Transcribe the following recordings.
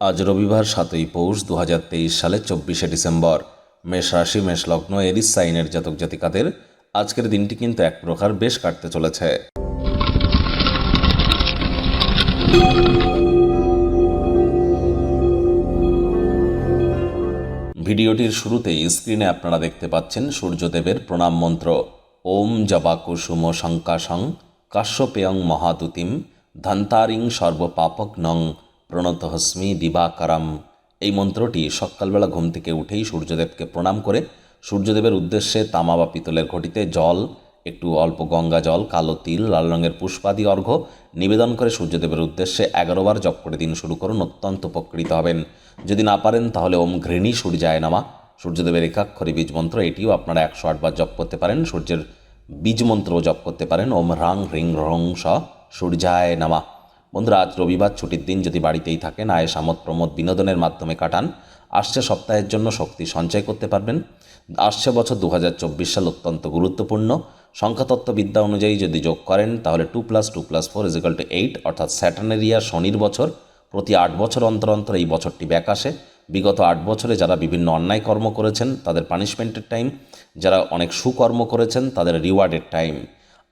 আজ রবিবার সাতই পৌষ দু সালের চব্বিশে ডিসেম্বর। মেষ রাশি, মেষ লগ্ন এরিস সাইনের জাতক জাতিকাদের আজকের দিনটি কিন্তু এক প্রকার বেশ কাটতে চলেছে। ভিডিওটির শুরুতেই স্ক্রিনে আপনারা দেখতে পাচ্ছেন সূর্যদেবের প্রণাম মন্ত্র। ওম জবা কুসুম শঙ্কাশং কাশ্যপেয়ং মহাদুতিম ধন্তারিং সর্বপাপক নং প্রণতহস্মি দিবাকারাম। এই মন্ত্রটি সকালবেলা ঘুম থেকে উঠেই সূর্যদেবকে প্রণাম করে। সূর্যদেবের উদ্দেশ্যে তামা বা পিতলের ঘটিতে জল, একটু অল্প গঙ্গা জল, কালো তিল, লাল রঙের পুষ্পাদি অর্ঘ্য নিবেদন করে সূর্যদেবের উদ্দেশ্যে এগারো বার জপ করে দিন শুরু করুন, অত্যন্ত উপকৃত হবেন। যদি না পারেন, তাহলে ওম ঘৃণী সূর্যায় নামা। সূর্যদেবের একাক্ষরী বীজ মন্ত্র, এটিও আপনারা একশো আটবার জপ করতে পারেন। সূর্যের বীজ মন্ত্রও জপ করতে পারেন। ওম রাং হ্রিং রং স সূর্যায় নামা। বন্ধুরা, আজ রবিবার, ছুটির দিন যদি বাড়িতেই থাকেন আয়েস আমোদ প্রমোদ বিনোদনের মাধ্যমে কাটান, আসছে সপ্তাহের জন্য শক্তি সঞ্চয় করতে পারবেন। আসছে বছর দু হাজার চব্বিশ সাল অত্যন্ত গুরুত্বপূর্ণ। সংখ্যাতত্ত্ব বিদ্যা অনুযায়ী যদি যোগ করেন, তাহলে two plus two plus four is equal to eight, অর্থাৎ স্যাটার্নের ইয়ার শনির বছর। প্রতি আট বছর অন্তর অন্তর এই বছরটি ব্যাক আসে। বিগত আট বছরে যারা বিভিন্ন অন্যায় কর্ম করেছেন, তাদের পানিশমেন্টের টাইম। যারা অনেক সুকর্ম করেছেন, তাদের রিওয়ার্ডের টাইম।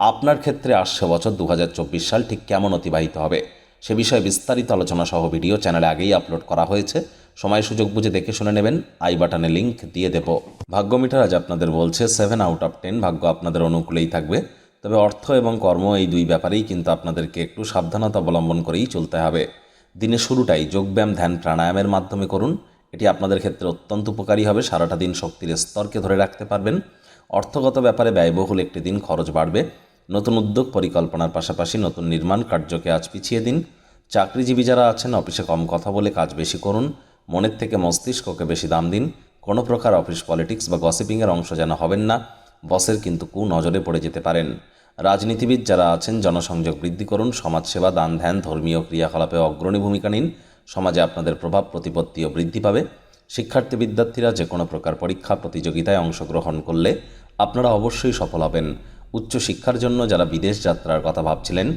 আপনার ক্ষেত্রে আসছে বছর দু হাজার চব্বিশ সাল ঠিক কেমন অতিবাহিত হবে? সে বিষয়ে বিস্তারিত আলোচনা সহ ভিডিও চ্যানেলে আগেই আপলোড করা হয়েছে। সময় সুযোগ বুঝে দেখে শুনে নেবেন। আই বাটনে লিংক দিয়ে দেব। ভাগ্য মিটার আজ আপনাদের বলছে সেভেন আউট অফ টেন ভাগ্য আপনাদের অনুকূলেই থাকবে। তবে অর্থ এবং কর্ম এই দুই ব্যাপারেই কিন্তু আপনাদেরকে একটু সাবধানতা অবলম্বন করেই চলতে হবে। দিনের শুরুটাই যোগব্যায়াম, ধ্যান, প্রাণায়ামের মাধ্যমে করুন। এটি আপনাদের ক্ষেত্রে অত্যন্ত উপকারী হবে। সারাটা দিন শক্তির স্তরকে ধরে রাখতে পারবেন। অর্থগত ব্যাপারে ব্যয়বহুল একটি দিন খরচ বাড়বে। নতুন উদ্যোগ, পরিকল্পনার পাশাপাশি নতুন নির্মাণ কার্যকে আজ পিছিয়ে দিন। চাকরিজীবী যারা আছেন, অফিসে কম কথা বলে কাজ বেশি করুন। মনের থেকে মস্তিষ্ককে বেশি দাম দিন। কোনো প্রকার অফিস পলিটিক্স বা গসিপিংয়ের অংশ যেন হবেন না। বসের কিন্তু কু নজরে পড়ে যেতে পারেন। রাজনীতিবিদ যারা আছেন, জনসংযোগ বৃদ্ধি করুন। সমাজসেবা, দান ধ্যান, ধর্মীয় ক্রিয়াকলাপে অগ্রণী ভূমিকা নিন। সমাজে আপনাদের প্রভাব, প্রতিপত্তিও বৃদ্ধি পাবে। শিক্ষার্থী বিদ্যার্থীরা যে কোনো প্রকার পরীক্ষা, প্রতিযোগিতায় অংশগ্রহণ করলে আপনারা অবশ্যই সফল হবেন। উচ্চশিক্ষার জন্য যারা বিদেশ যাত্রার কথা ভাবছিলেন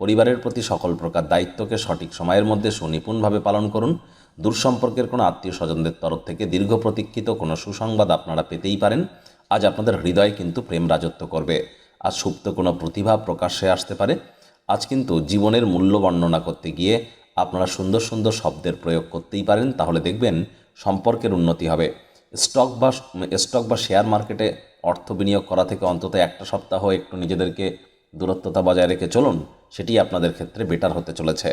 পরিবারের প্রতি সকল প্রকার দায়িত্বকে সঠিক সময়ের মধ্যে সুনিপুণভাবে পালন করুন। দূরসম্পর্কের কোনো আত্মীয় স্বজনদের তরফ থেকে দীর্ঘ প্রতীক্ষিত কোনো সুসংবাদ আপনারা পেতেই পারেন। আজ আপনাদের হৃদয় কিন্তু প্রেম রাজত্ব করবে। আজ সুপ্ত কোনো প্রতিভা প্রকাশ্যে আসতে পারে। আজ কিন্তু জীবনের মূল্য বর্ণনা করতে গিয়ে আপনারা সুন্দর সুন্দর শব্দের প্রয়োগ করতেই পারেন। তাহলে দেখবেন সম্পর্কের উন্নতি হবে। স্টক বা স্টক বা শেয়ার মার্কেটে অর্থ বিনিয়োগ করা থেকে অন্তত একটা সপ্তাহ একটু নিজেদেরকে দূরত্বতা বজায় রেখে চলুন। সেটি আপনাদের ক্ষেত্রে বেটার হতে চলেছে।